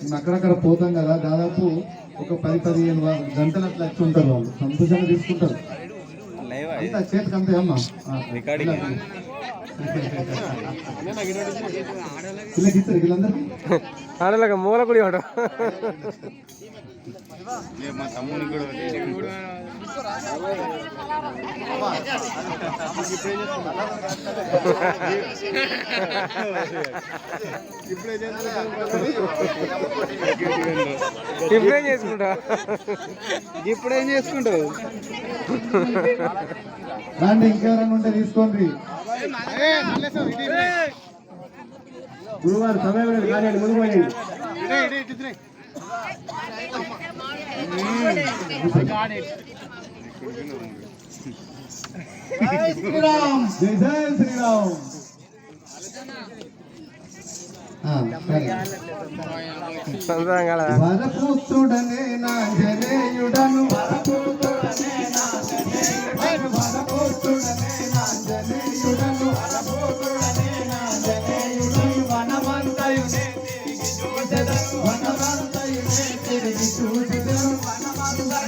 మేము అక్కడక్కడ పోతాం కదా దాదాపు ఒక పది పదిహేను గంటలు అట్లా వచ్చి ఉంటారు వాళ్ళు. సంతోషంగా తీసుకుంటారు. అంతా చేతికి అంతే అమ్మా. వీళ్ళందరికీ ఆడలాగా మూల కూడా ఇవ్వడం మా తమ్ముని కూడా ఇప్పుడేం చేసుకుంటా? ఇప్పుడేం చేసుకుంటావు? దాన్ని ఇంకెవరైనా ఉంటే తీసుకోండి. గురువారు సమయం లేదు కానీ ముందు పోయండి శ్రీరామ్. జై జై శ్రీరామ్ వరపుత్రుడనే నా జనేయుడను వరపుత్రుడనే నా జనేయుడను వరపుత్రుడనే నా జనేయుడను వరపుత్రుడనే నా జనేయుడను వనమంతయునే తిరిగి చూచెదను వనమంతయునే తిరిగి చూచెదను వనమంతయునే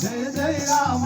జయ జయ రామ